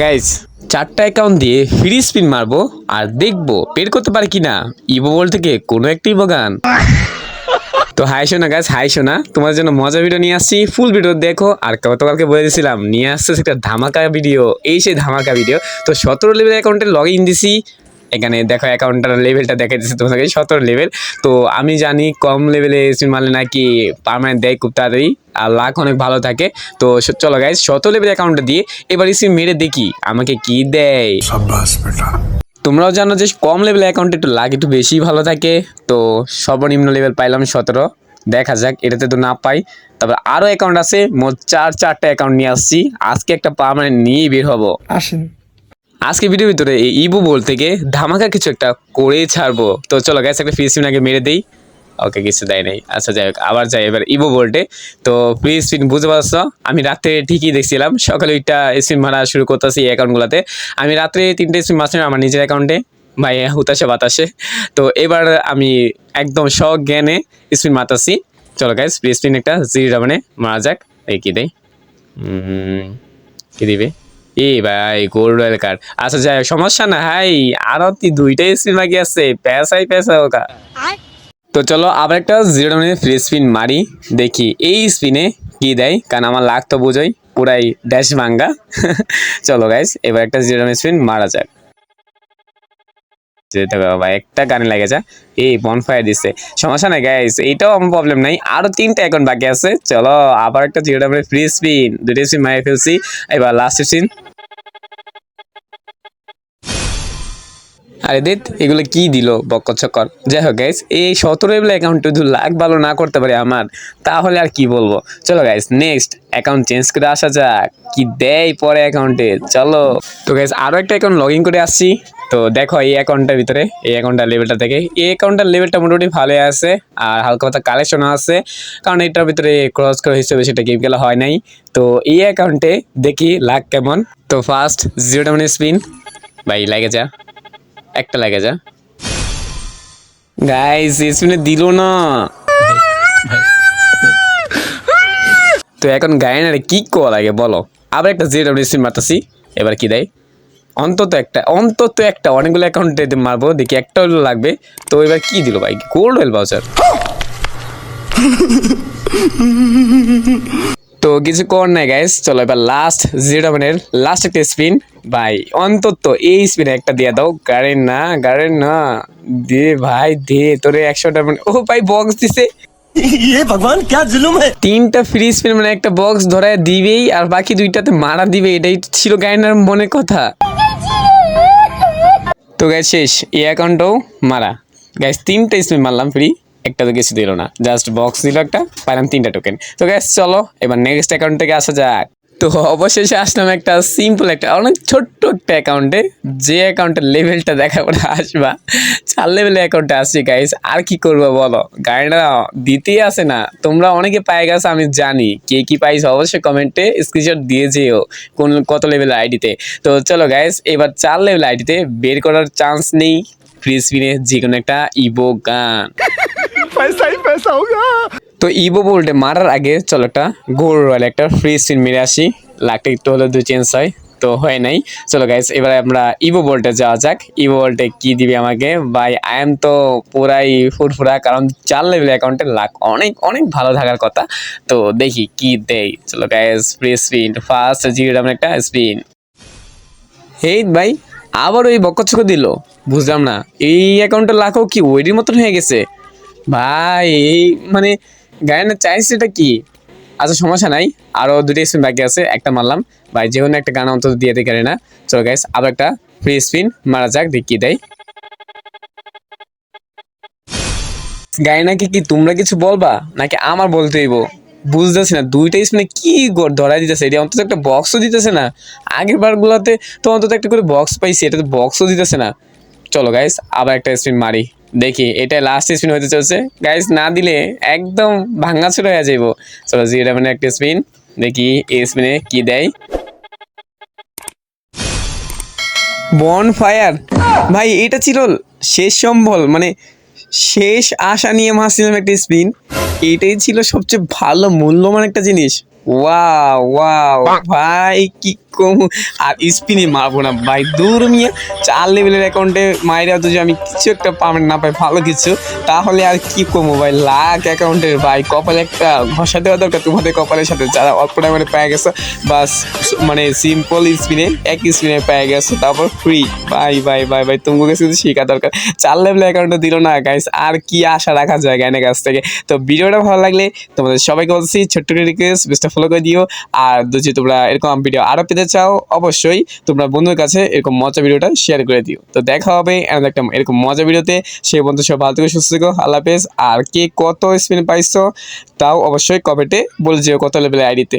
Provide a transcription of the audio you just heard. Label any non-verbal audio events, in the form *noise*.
Guys চারটা account দিয়ে free spin মারবো আর দেখব বের করতে পারে কিনা। ইভো বল থেকে কোনো একটি গান। *laughs* তো হাই শোনা গাছ হাই শোনা তোমার জন্য মজা ভিডিও নিয়ে আসছি। ফুল ভিডিও দেখো আর গতকালকে বলে দিয়েছিলাম নিয়ে আসছে একটা ধামাকা ভিডিও এই সেই ধামাকা ভিডিও তো সতেরো লেভেল অ্যাকাউন্টে লগ ইন দিছি। এখানে দেখো অ্যাকাউন্টার লেভেলটা দেখা যাচ্ছে তোমাদেরকে সতেরো লেভেল তো আমি জানি কম লেভেলে এসি মারলে নাকি পারমানেন্ট দেয় খুব তাড়াতাড়ি আর লাখ অনেক ভালো থাকে। তো চলো গাইজ শত লেভেল অ্যাকাউন্টটা দিয়ে এবার এসি মেরে দেখি আমাকে কি দেয়। তোমরাও জানো যে কম লেভেল অ্যাকাউন্টে একটু লাখ একটু বেশি ভালো থাকে। তো সর্বনিম্ন লেভেল পাইলাম সতেরো। দেখা যাক এটাতে তো না পাই। তারপর আরও অ্যাকাউন্ট আছে মোট চার চারটা অ্যাকাউন্ট নিয়ে আসছি। আজকে একটা পারমানেন্ট নিয়েই বের হব। আসেন। আজকে ভিডিওর ভিতরে এই ইবু বল থেকে ধামাকা কিছু একটা করেই ছাড়বো। তো চলো গ্যাস একটা ফ্রি স্পিন আগে মেরে দিই। ওকে কিছু দেয় নাই। আচ্ছা যাই হোক, আবার যাই, এবার ইবো বোল্টে তো ফ্রি স্পিন বুঝতে পারছ? আমি রাত্রে ঠিকই দেখছিলাম। সকালে ওইটা স্পিন মারা শুরু করতেছি এই অ্যাকাউন্টগুলোতে আমি রাত্রে তিনটে স্পিন মারছিলাম আমার নিজের অ্যাকাউন্টে ভাই, হুতাশে বাতাসে। তো এবার আমি একদম শখ জ্ঞানে স্পিন মারতাছি। চলো গাইস ফ্রি স্পিন একটা জিরো মানে মারা যাক। এই কি দেয়? কি দিবে? এ ভাই গোল রয়েল কার্ড আচ্ছা যাই সমস্যা না হাই আরও দুইটাই স্পিন বাকি আছে? পেসাই পেসা ওকা। তো চলো আবার একটা জিরো মিনিট ফ্রি স্পিন মারি দেখি এই স্পিনে কি দেয় কারণ আমার লাগ তো বুঝোই পুরাই ড্যাশ ভাঙ্গা। *laughs* চলো গাইস এবার একটা জিরো মিনিট স্পিন মারা যাক। একটা গানে লেগেছে। এই বনফায়ার দিচ্ছে সমস্যা নাই গাইস এইটাও আমার প্রবলেম নাই। আরও তিনটা অ্যাকাউন্ট বাকি আছে। চলো, আবার একটা জিরো মিনিট ফ্রি স্পিন দুটো স্পিন মারে ফেলছি। এবার লাস্ট স্পিন আরে দেখ এগুলো কি দিল বকচকর? যাই হোক গাইস এই সতেরো এগুলো অ্যাকাউন্টে যদি লাখ ভালো না করতে পারি আমার, তাহলে আর কি বলব? চলো গাইস নেক্সট অ্যাকাউন্ট চেঞ্জ করে আসা যাক। কি দেয় পরে অ্যাকাউন্টে চলো। তো গাইস আরও একটা অ্যাকাউন্ট লগ ইন করে আসছি। তো দেখো এই অ্যাকাউন্টটার ভিতরে, এই অ্যাকাউন্টটার লেভেলটা থেকে এই অ্যাকাউন্টটার লেভেলটা মোটামুটি ভালো আছে, আর হালকা পাতা কালেকশনও আছে, কারণ এটার ভিতরে ক্রস করে হিসেবে সেটা গেম খেলা হয় নাই। তো এই অ্যাকাউন্টে দেখি লাখ কেমন। তো ফার্স্ট জিরোটা মানে স্পিন ভাই, লাগে যা। একটা লাগে যা। গাইস স্পিনে দিল না। তো এখন গায়ে গায়নারে কি করা লাগে, বলো। আবার একটা জিরো স্পিন মারতাছি। এবার কি দেয়? অন্তত একটা অন্তত একটা, অনেকগুলো অ্যাকাউন্টে মারবো, দেখি একটা হলো লাগবে। তো এবার কি দিল ভাই? গোল্ড ওয়েল বাউচার তো কিছু কর নাই গাইস চলো এবার লাস্ট জিরো ডাবলের লাস্ট একটা স্পিন ভাই, অন্তত এই স্পিনে একটা দিয়ে দাও। গাড়েন না গাড়েন না। দে ভাই, দে, তোরে একশো ডাবল ও ভাই বক্স দিছে। *laughs* ইয়ে ভগবান, ক্যা জুলুম হ্যায়? তিনটা ফ্রি স্পিন মানে একটা বক্স ধরায় দিবেই, আর বাকি দুইটাতে মারা দিবে, এটাই ছিল গায়নার মনে কথা। তো গাইস শেষ। এ অ্যাকাউন্টও মারা। গাইস তিনটা স্পিন মারলাম ফ্রি একটা তো কিছু দিল না। জাস্ট বক্স দিল একটা, পাইলাম তিনটা টোকেন তো গ্যাস চলো, এবার নেক্সট অ্যাকাউন্ট থেকে আসা যাক। তো অবশেষে আসলাম একটা সিম্পল একটা অনেক ছোট্ট একটা অ্যাকাউন্টে যে অ্যাকাউন্টের লেভেলটা দেখা পরে আসবা। চার লেভেলের অ্যাকাউন্টে আসছি গাইস আর কি করব বলো? গাড়িটা দিতেই আসে না। তোমরা অনেকে পায়ে গেছো, আমি জানি। কে কি পাইছো অবশ্যই কমেন্টে স্ক্রিনশট দিয়ে যেও কোন কত লেভেলের আইডিতে তো। চলো গাইস এবার চার লেভেল আইডিতে বের করার চান্স নেই। ফ্রি স্পিনে যে কোনো একটা ইবো গান। *laughs* পয়সাই পয়সা তো ইভো বোল্টে মারার আগে চলো একটা গোল রয়েল, একটা ফ্রি স্পিন মেরে আসি। লাখটা একটু হলে দুই চেঞ্জ হয়, তো হয় নাই। চলো গাইস এবারে আমরা ইভো বোল্টে যাওয়া যাক। ইভো বোল্টে কি দিবে আমাকে? ভাই আই এম তো পুরাই ফুরফুরা, কারণ চার লেভেল অ্যাকাউন্টে লাখ অনেক অনেক ভালো থাকার কথা। তো দেখি কি দেয় চলো guys free spin first zero double একটা স্পিন হেই ভাই, আবার ওই বকচক দিল। বুঝলাম না, এই অ্যাকাউন্টের লাখও কি ওইটির মতন হয়ে গেছে? ভাই, এই মানে গায়নের চাইছে এটা কি? আচ্ছা সমস্যা নাই। আরও দুটো স্পিন বাকি আছে, একটা মারলাম। ভাই, যে কোনো একটা গান অন্তত দিয়ে দিই না। চলো গাইস আবার একটা ফ্রি স্পিন মারা যাক, দেখি দেয় গায়নাকে কি তোমরা কিছু বলবা? নাকি আমার বলতে হইব? বুঝতেছি না, দুইটা স্পিনে কি ধরাই দিতেছে? এটা অন্তত একটা বক্সও দিতেছে না। আগের বারগুলোতে তো অন্তত একটা করে বক্স পাইছি এটা তো বক্সও দিতেছে না। চলো গাইস আবার একটা স্পিন মারি। দেখি, এটা লাস্ট স্পিন হতে চলছে। গাইস না দিলে একদম ভাঙা ছুড়ে হয়ে যাইব। চলো জিরো মানে একটা স্পিন দেখি, এই স্পিনে কি দেয়। বন ফায়ার ভাই, এটা ছিল শেষ সম্বল মানে শেষ আশা নিয়ে মারছিলাম একটা স্পিন এটাই ছিল সবচেয়ে ভালো, মূল্যবান একটা জিনিস। ওয়াও ওয়াও ভাই কি কম আর স্পিনে মারবো না ভাই দূর মিয়া। চার লেভেলের অ্যাকাউন্টে মাইরা যদি আমি কিছু একটা পাবেন না পাই ভালো কিছু তাহলে আর কি কমো ভাই? লাখ অ্যাকাউন্টের ভাই কপালে একটা ঘষা দেওয়া দরকার তোমাদের কপালের সাথে। যারা অল্প টাইমে পেয়ে গেছো বাস মানে সিম্পল স্পিনে এক স্পিনে পেয়ে গেছো তারপর ফ্রি ভাই ভাই ভাই ভাই তোমাকে কাছে কিন্তু শেখা দরকার। চার লেভেল অ্যাকাউন্টে দিল না গাইস আর কি আশা রাখা যায় গাইনের কাছ থেকে। তো ভিডিওটা ভালো লাগলে তোমাদের সবাইকে বলছি ছোট্ট রিকোয়েস্ট বেস্টটা ফলো করে দিও। আর যদি তোমরা এরকম ভিডিও আরও পেতে চাও, অবশ্যই তোমরা বন্ধুর কাছে এরকম মজা ভিডিওটা শেয়ার করে দিও। তো দেখা হবে এমন একটা এরকম মজা ভিডিওতে সেই বন্ধু সব ভালো থেকে, সুস্থ থেকো, আল্লাহ আর কে কত স্পিন পাইছো, তাও অবশ্যই কমেন্টে বলে যেও কত লেভেলের আইডিতে